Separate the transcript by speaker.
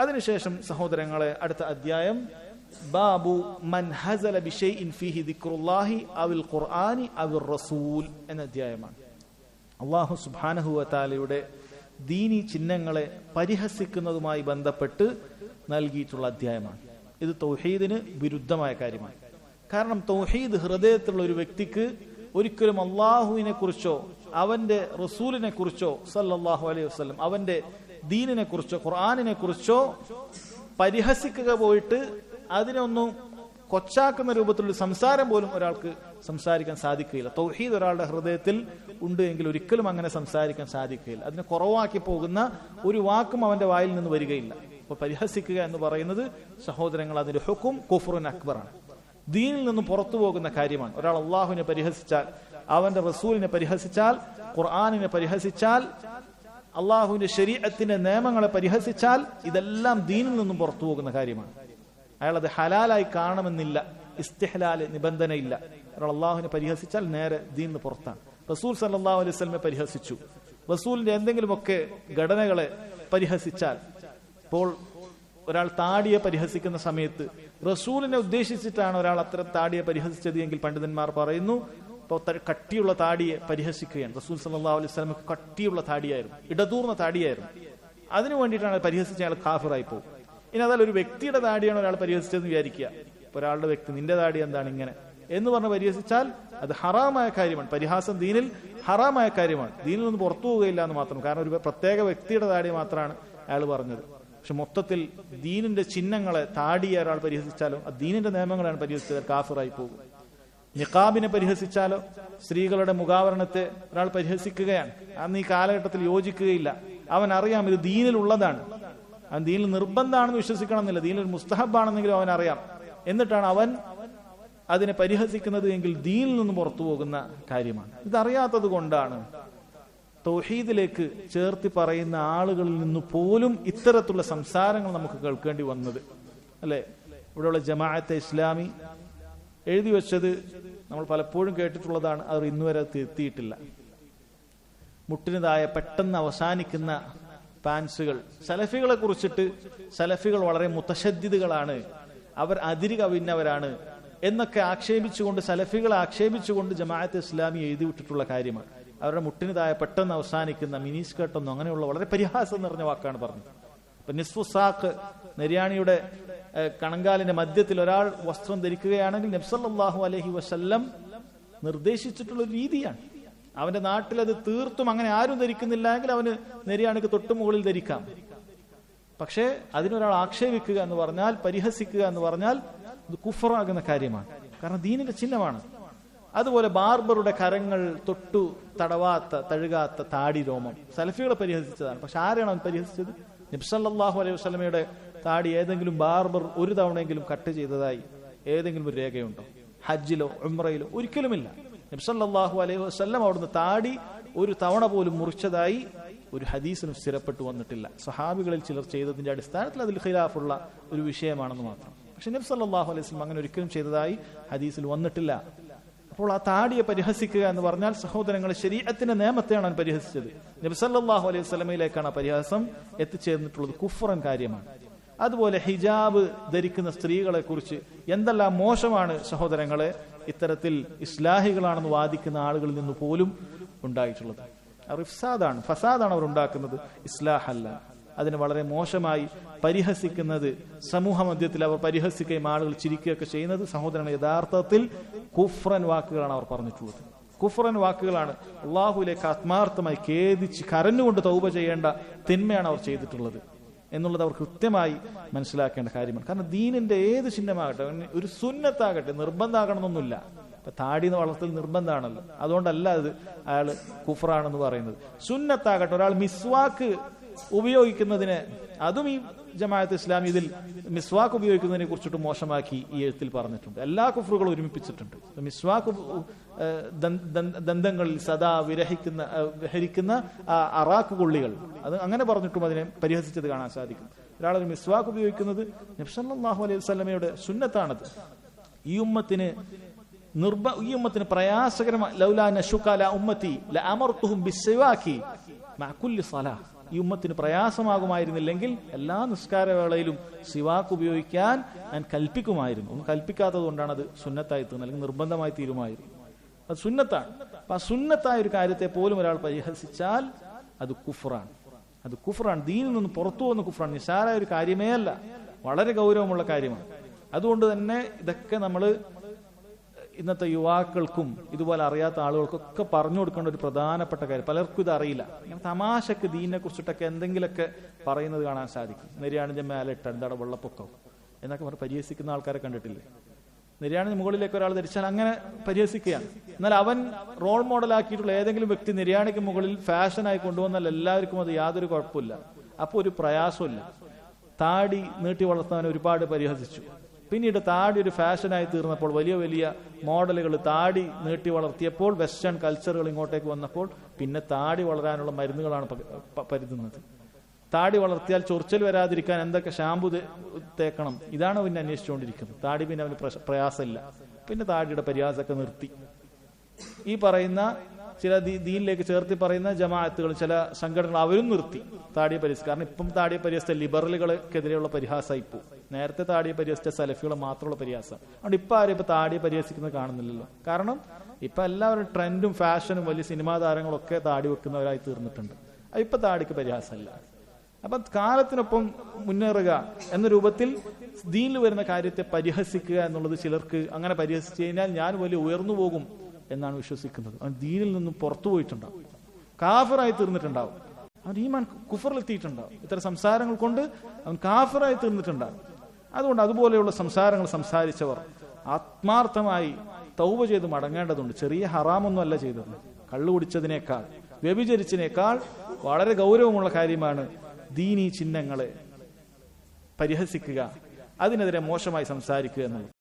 Speaker 1: അതിനുശേഷം സഹോദരങ്ങളെ അടുത്ത അധ്യായം. ബാബു മൻ ഹസല ഫീഹി ദിക്റുല്ലാഹി ഖുർആനി അവിൽ റസൂൽ എന്ന അധ്യായമാണ്. അള്ളാഹു സുബ്ഹാനഹു വതാലയുടെ ദീനി ചിഹ്നങ്ങളെ പരിഹസിക്കുന്നതുമായി ബന്ധപ്പെട്ട് നൽകിയിട്ടുള്ള അധ്യായമാണ്. ഇത് തൗഹീദിന് വിരുദ്ധമായ കാര്യമാണ്. കാരണം തൗഹീദ് ഹൃദയത്തിലുള്ള ഒരു വ്യക്തിക്ക് ഒരിക്കലും അള്ളാഹുവിനെ കുറിച്ചോ അവന്റെ റസൂലിനെ കുറിച്ചോ സല്ലാഹു അലൈഹി വസ്ലം അവന്റെ ദീനിനെ കുറിച്ചോ ഖുർആാനിനെ കുറിച്ചോ പരിഹസിക്കുക പോയിട്ട് അതിനൊന്നും കൊച്ചാക്കുന്ന രൂപത്തിലുള്ള സംസാരം പോലും ഒരാൾക്ക് സംസാരിക്കാൻ സാധിക്കുകയില്ല. തൗഹീദ് ഒരാളുടെ ഹൃദയത്തിൽ ഉണ്ട് എങ്കിൽ ഒരിക്കലും അങ്ങനെ സംസാരിക്കാൻ സാധിക്കുകയില്ല. അതിനെ കുറവാക്കി പോകുന്ന ഒരു വാക്കും അവന്റെ വായിൽ നിന്ന് വരികയില്ല. അപ്പൊ പരിഹസിക്കുക എന്ന് പറയുന്നത് സഹോദരങ്ങൾ അതിന്റെ ഹുക്കും കുഫറുൻ അക്ബറാണ്. ദീനിൽ നിന്ന് പുറത്തു പോകുന്ന കാര്യമാണ്. ഒരാൾ അള്ളാഹുവിനെ പരിഹസിച്ചാൽ അവന്റെ റസൂലിനെ പരിഹസിച്ചാൽ ഖുർആാനിനെ പരിഹസിച്ചാൽ അള്ളാഹുവിന്റെ ശരീരത്തിന്റെ നിയമങ്ങളെ പരിഹസിച്ചാൽ ഇതെല്ലാം ദീനിൽ നിന്നും പുറത്തു പോകുന്ന കാര്യമാണ്. അയാൾ അത് ഹലാലായി കാണണമെന്നില്ല ഇസ്തിഹലാൽ നിബന്ധനയില്ല. ഒരാൾ അള്ളാഹുവിനെ പരിഹസിച്ചാൽ നേരെ ദീനിന് പുറത്താണ്. റസൂൽ സല്ലാഹു അലൈഹി സ്വലമെ പരിഹസിച്ചു. റസൂലിന്റെ എന്തെങ്കിലുമൊക്കെ ഘടനകളെ പരിഹസിച്ചാൽ ഇപ്പോൾ ഒരാൾ താടിയെ പരിഹസിക്കുന്ന സമയത്ത് റസൂലിനെ ഉദ്ദേശിച്ചിട്ടാണ് ഒരാൾ അത്ര താടിയെ പരിഹസിച്ചത് എങ്കിൽ പണ്ഡിതന്മാർ പറയുന്നു കട്ടിയുള്ള താടിയെ പരിഹസിക്കുകയാണ്. റസൂൽ സല്ലാ അലൈഹി സ്വലമക്ക് കട്ടിയുള്ള താടിയായിരുന്നു ഇടതൂർന്ന താടിയായിരുന്നു. അതിനു വേണ്ടിയിട്ടാണ് പരിഹസിച്ച അയാൾ കാഫിറായി പോകും ഇനി അതായത് ഒരു വ്യക്തിയുടെ താടിയാണ് ഒരാൾ പരിഹസിച്ചതെന്ന് വിചാരിക്കുക. ഒരാളുടെ വ്യക്തി നിന്റെ താടി എന്താണ് ഇങ്ങനെ? എന്ന് പറഞ്ഞ് പരിഹസിച്ചാൽ അത് ഹറാമായ കാര്യമാണ്. പരിഹാസം ദീനിൽ ഹറാമായ കാര്യമാണ്. ദീനിൽ നിന്ന് പുറത്തു പോവുകയില്ല എന്ന് മാത്രം. കാരണം ഒരു പ്രത്യേക വ്യക്തിയുടെ താടി മാത്രമാണ് അയാൾ പറഞ്ഞത്. പക്ഷെ മൊത്തത്തിൽ ദീനിന്റെ ചിഹ്നങ്ങളെ താടിയെ ഒരാൾ പരിഹസിച്ചാലോ? ആ ദീനിന്റെ നിയമങ്ങളാണ് പരിഹസിച്ചത്. കാഫിറായി പോകും. നിഖാബിനെ പരിഹസിച്ചാലോ? സ്ത്രീകളുടെ മുഖാവരണത്തെ ഒരാൾ പരിഹസിക്കുകയാണ്. അന്ന് ഈ കാലഘട്ടത്തിൽ യോജിക്കുകയില്ല. അവൻ അറിയാം ഇത് ദീനിലുള്ളതാണ്. അവൻ ദീനിൽ നിർബന്ധമാണെന്ന് വിശ്വസിക്കണമെന്നില്ല. ദീനിൽ മുസ്തഹബാണെന്നെങ്കിലും അവൻ അറിയാം. എന്നിട്ടാണ് അവൻ അതിനെ പരിഹസിക്കുന്നത് എങ്കിൽ ദീനിൽ നിന്ന് പുറത്തു പോകുന്ന കാര്യമാണ്. ഇതറിയാത്തത് കൊണ്ടാണ് തൗഹീദിലേക്ക് ചേർത്തി പറയുന്ന ആളുകളിൽ നിന്ന് പോലും ഇത്തരത്തിലുള്ള സംസാരങ്ങൾ നമുക്ക് കേൾക്കേണ്ടി വന്നത്. അല്ലെ? ഇവിടെയുള്ള ജമാഅത്തെ ഇസ്ലാമി എഴുതി വെച്ചത് നമ്മൾ പലപ്പോഴും കേട്ടിട്ടുള്ളതാണ് അത് ഇന്നുവരെ എത്തിയിട്ടില്ല. മുട്ടിനതായ പെട്ടെന്ന് അവസാനിക്കുന്ന പാൻസുകൾ. സലഫികളെ കുറിച്ചിട്ട് സലഫികൾ വളരെ മുത്തശദ്ധിതുകളാണ് അവർ അതിരി കവിഞ്ഞവരാണ് എന്നൊക്കെ ആക്ഷേപിച്ചുകൊണ്ട് സലഫികളെ ആക്ഷേപിച്ചുകൊണ്ട് ജമാഅത്ത് ഇസ്ലാമി എഴുതി വിട്ടിട്ടുള്ള കാര്യമാണ്. അവരുടെ മുട്ടിന് താഴെ പെട്ടെന്ന് അവസാനിക്കുന്ന മിനി സ്കർട്ടൊന്നും അങ്ങനെയുള്ള വളരെ പരിഹാസം നിറഞ്ഞ വാക്കാണ് പറഞ്ഞത്. ഇപ്പൊ നിസ്ഫുസാഖ് നരിയാണിയുടെ കണങ്കാലിന്റെ മധ്യത്തിൽ ഒരാൾ വസ്ത്രം ധരിക്കുകയാണെങ്കിൽ നബ്സല്ലാഹു അലഹി വസല്ലം നിർദ്ദേശിച്ചിട്ടുള്ള ഒരു രീതിയാണ്. അവന്റെ നാട്ടിൽ അത് തീർത്തും അങ്ങനെ ആരും ധരിക്കുന്നില്ല എങ്കിൽ അവന് നെര്യാണിക്ക് തൊട്ടു മുകളിൽ ധരിക്കാം. പക്ഷേ അതിനൊരാൾ ആക്ഷേപിക്കുക എന്ന് പറഞ്ഞാൽ പരിഹസിക്കുക എന്ന് പറഞ്ഞാൽ ഇത് കുഫറാകുന്ന കാര്യമാണ്. കാരണം ദീനിന്റെ ചിഹ്നമാണ്. അതുപോലെ ബാർബറുടെ കരങ്ങൾ തൊട്ടു തടവാത്ത തഴുകാത്ത താടി രോമം. സലഫികളെ പരിഹസിച്ചതാണ്. പക്ഷെ ആരാണ് അവൻ പരിഹസിച്ചത്? നബ്സല്ലാഹു അലൈഹി വസ്ലമയുടെ താടി ഏതെങ്കിലും ബാർബർ ഒരു തവണയെങ്കിലും കട്ട് ചെയ്തതായി ഏതെങ്കിലും ഒരു രേഖയുണ്ടോ? ഹജ്ജിലോ ഉമ്രയിലോ ഒരിക്കലുമില്ല. നബ്സല്ലാഹു അലൈഹി വസ്ലം അവിടുന്ന് താടി ഒരു തവണ പോലും മുറിച്ചതായി ഒരു ഹദീസിനും സ്ഥിരപ്പെട്ടു വന്നിട്ടില്ല. സഹാബികളിൽ ചിലർ ചെയ്തതിന്റെ അടിസ്ഥാനത്തിൽ അതിൽ ഖിലാഫുള്ള ഒരു വിഷയമാണെന്ന് മാത്രം. പക്ഷെ നബ്സല്ലാഹു അലൈഹി വസ്ലം അങ്ങനെ ഒരിക്കലും ചെയ്തതായി ഹദീസിൽ വന്നിട്ടില്ല. അപ്പോൾ ആ താടിയെ പരിഹസിക്കുക എന്ന് പറഞ്ഞാൽ സഹോദരങ്ങൾ ശരീരത്തിന്റെ നിയമത്തെയാണ് അവൻ പരിഹസിച്ചത്. നബി സല്ലല്ലാഹു അലൈഹി സ്വലമയിലേക്കാണ് ആ പരിഹാസം എത്തിച്ചേർന്നിട്ടുള്ളത്. കുഫറൻ കാര്യമാണ്. അതുപോലെ ഹിജാബ് ധരിക്കുന്ന സ്ത്രീകളെ കുറിച്ച് എന്തെല്ലാം മോശമാണ് സഹോദരങ്ങളെ ഇത്തരത്തിൽ ഇസ്ലാഹികളാണെന്ന് വാദിക്കുന്ന ആളുകളിൽ നിന്ന് പോലും ഉണ്ടായിട്ടുള്ളത്. റിഫ്സാദാണ് ഫസാദാണ് അവർ ഉണ്ടാക്കുന്നത്. ഇസ്ലാഹല്ല. അതിനെ വളരെ മോശമായി പരിഹസിക്കുന്നത്. സമൂഹ മധ്യത്തിൽ അവർ പരിഹസിക്കുകയും ആളുകൾ ചിരിക്കുകയൊക്കെ ചെയ്യുന്നത് സഹോദരൻ യഥാർത്ഥത്തിൽ കുഫ്രൻ വാക്കുകളാണ് അവർ പറഞ്ഞിട്ടുള്ളത്. കുഫ്രൻ വാക്കുകളാണ് അള്ളാഹുലേക്ക് ആത്മാർത്ഥമായി ഖേദിച്ച് കരഞ്ഞുകൊണ്ട് തൗപ ചെയ്യേണ്ട തിന്മയാണ് അവർ ചെയ്തിട്ടുള്ളത് എന്നുള്ളത് അവർ കൃത്യമായി മനസ്സിലാക്കേണ്ട കാര്യമാണ്. കാരണം ദീനിന്റെ ഏത് ചിഹ്നമാകട്ടെ ഒരു സുന്നത്താകട്ടെ നിർബന്ധമാകണമെന്നൊന്നുമില്ല. താടിന്ന് വളർത്തൽ നിർബന്ധമാണല്ലോ. അതുകൊണ്ടല്ല അത് അയാൾ കുഫറാണെന്ന് പറയുന്നത്. സുന്നത്താകട്ടെ ഒരാൾ മിസ്വാക്ക് ഉപയോഗിക്കുന്നതിന് അതും ഈ ജമാഅത്ത് ഇസ്ലാം ഇതിൽ മിസ്വാക്ക് ഉപയോഗിക്കുന്നതിനെ കുറിച്ചിട്ട് മോശമാക്കി ഈ എഴുത്തിൽ പറഞ്ഞിട്ടുണ്ട്. എല്ലാ കുഫറുകളും ഒരുമിപ്പിച്ചിട്ടുണ്ട്. മിസ്വാക്ക് ദന്തങ്ങളിൽ സദാ വിരഹിക്കുന്ന വിഹരിക്കുന്ന അറാക്ക് കൊള്ളികൾ. അത് അങ്ങനെ പറഞ്ഞിട്ടും അതിനെ പരിഹസിച്ചത് കാണാൻ സാധിക്കും. ഒരാളൊരു മിസ്വാക്ക് ഉപയോഗിക്കുന്നത് നബ്സല്ലാഹു അലൈഹി വസല്ലമയുടെ സുന്നത്താണത്. ഈ ഉമ്മത്തിന് നിർബ ഈ ഉമ്മത്തിന് പ്രയാസകരമായ ലൗലാ നഷുക്കാല ഉമ്മത്തി ലമർത്തുഹും ബിസ്സിവാക്കി മഅ കുല്ലി സലാ. ഈ ഉമ്മത്തിന് പ്രയാസമാകുമായിരുന്നില്ലെങ്കിൽ എല്ലാ നിസ്കാരവേളയിലും സിവാക്ക് ഉപയോഗിക്കാൻ ഞാൻ കൽപ്പിക്കുമായിരുന്നു. ഒന്നും കൽപ്പിക്കാത്തത് കൊണ്ടാണ് അത് സുന്നത്തായി തീർന്നത് അല്ലെങ്കിൽ നിർബന്ധമായി തീരുമായിരുന്നു. അത് സുന്നത്താണ്. അപ്പൊ ആ സുന്നത്തായ ഒരു കാര്യത്തെ പോലും ഒരാൾ പരിഹസിച്ചാൽ അത് കുഫറാണ്. അത് കുഫറാണ്. ദീനിൽ നിന്ന് പുറത്തു പോകുന്ന കുഫറാണ്. നിസാരായ ഒരു കാര്യമേ അല്ല. വളരെ ഗൗരവമുള്ള കാര്യമാണ്. അതുകൊണ്ട് തന്നെ ഇതൊക്കെ നമ്മൾ ഇന്നത്തെ യുവാക്കൾക്കും ഇതുപോലെ അറിയാത്ത ആളുകൾക്കൊക്കെ പറഞ്ഞു കൊടുക്കേണ്ട ഒരു പ്രധാനപ്പെട്ട കാര്യം. പലർക്കും ഇത് അറിയില്ല. ഇങ്ങനെ തമാശക്ക് ദീനിനെ കുറിച്ചിട്ടൊക്കെ എന്തെങ്കിലുമൊക്കെ പറയുന്നത് കാണാൻ സാധിക്കും. നെരിയാണിന്റെ ഇട്ട എന്താണ് വെള്ളപ്പൊക്കം എന്നൊക്കെ പറഞ്ഞ് പരിഹസിക്കുന്ന ആൾക്കാരെ കണ്ടിട്ടില്ലേ? നിര്യാണിന് മുകളിലേക്ക് ഒരാൾ ധരിച്ചാൽ അങ്ങനെ പരിഹസിക്കുകയാണ്. എന്നാൽ അവൻ റോൾ മോഡൽ ആക്കിയിട്ടുള്ള ഏതെങ്കിലും വ്യക്തി നിര്യാണിക്ക് മുകളിൽ ഫാഷനായി കൊണ്ടുവന്നാൽ എല്ലാവർക്കും അത് യാതൊരു കുഴപ്പമില്ല അപ്പോൾ ഒരു പ്രയാസമില്ല താടി നീട്ടി വളർത്താൻ ഒരുപാട് പരിഹസിച്ചു. പിന്നീട് താടി ഒരു ഫാഷനായി തീർന്നപ്പോൾ വലിയ വലിയ മോഡലുകൾ താടി നീട്ടി വളർത്തിയപ്പോൾ വെസ്റ്റേൺ കൾച്ചറുകൾ ഇങ്ങോട്ടേക്ക് വന്നപ്പോൾ പിന്നെ താടി വളരാനുള്ള മരുന്നുകളാണ് പരുതുന്നത്. താടി വളർത്തിയാൽ ചൊറിച്ചൽ വരാതിരിക്കാൻ എന്തൊക്കെ ഷാമ്പു തേക്കണം? ഇതാണ് പിന്നെ അന്വേഷിച്ചുകൊണ്ടിരിക്കുന്നത്. താടി പിന്നെ അവന് പ്രയാസമില്ല. പിന്നെ താടിയുടെ പരിഹാസമൊക്കെ നിർത്തി. ഈ പറയുന്ന ചില ദീനിലേക്ക് ചേർത്തി പറയുന്ന ജമാഅത്തുകൾ ചില സംഘടനകൾ അവരും നിർത്തി താടിയ പരിഹസിച്ചു കാരണം ഇപ്പം താടിയ പരിഹാസത്തെ ലിബറലുകൾക്കെതിരെയുള്ള പരിഹാസമായി ഇപ്പോ നേരത്തെ താടിയെ പരിഹസിച്ച സലഫികൾ മാത്രമുള്ള പരിഹാസം. അതുകൊണ്ട് ഇപ്പൊ ആരും ഇപ്പൊ താടിയെ പരിഹസിക്കുന്നത് കാണുന്നില്ലല്ലോ. കാരണം ഇപ്പൊ എല്ലാവരും ട്രെൻഡും ഫാഷനും വലിയ സിനിമാ താരങ്ങളൊക്കെ താടി വെക്കുന്നവരായി തീർന്നിട്ടുണ്ട്. ഇപ്പം താടിക്ക് പരിഹാസമല്ല. അപ്പൊ കാലത്തിനൊപ്പം മുന്നേറുക എന്ന രൂപത്തിൽ ദീനിൽ വരുന്ന കാര്യത്തെ പരിഹസിക്കുക എന്നുള്ളത് ചിലർക്ക് അങ്ങനെ പരിഹസിച്ചു കഴിഞ്ഞാൽ ഞാൻ വലിയ ഉയർന്നു പോകും എന്നാണ് വിശ്വസിക്കുന്നത്. അവൻ ദീനിൽ നിന്നും പുറത്തു പോയിട്ടുണ്ടാവും. കാഫറായി തീർന്നിട്ടുണ്ടാവും. അവൻ ഈമാൻ കുഫറിലെത്തിയിട്ടുണ്ടാവും. ഇത്തരം സംസാരങ്ങൾ കൊണ്ട് അവൻ കാഫറായി തീർന്നിട്ടുണ്ടാവും. അതുകൊണ്ട് അതുപോലെയുള്ള സംസാരങ്ങൾ സംസാരിച്ചവർ ആത്മാർത്ഥമായി തൗബ ചെയ്ത് മടങ്ങേണ്ടതുണ്ട്. ചെറിയ ഹറാമൊന്നും അല്ല ചെയ്തത്. കള്ളു കുടിച്ചതിനേക്കാൾ വ്യഭിചരിച്ചതിനേക്കാൾ വളരെ ഗൗരവമുള്ള കാര്യമാണ് ദീനീ ചിഹ്നങ്ങളെ പരിഹസിക്കുക അതിനെതിരെ മോശമായി സംസാരിക്കുക എന്നുള്ളത്.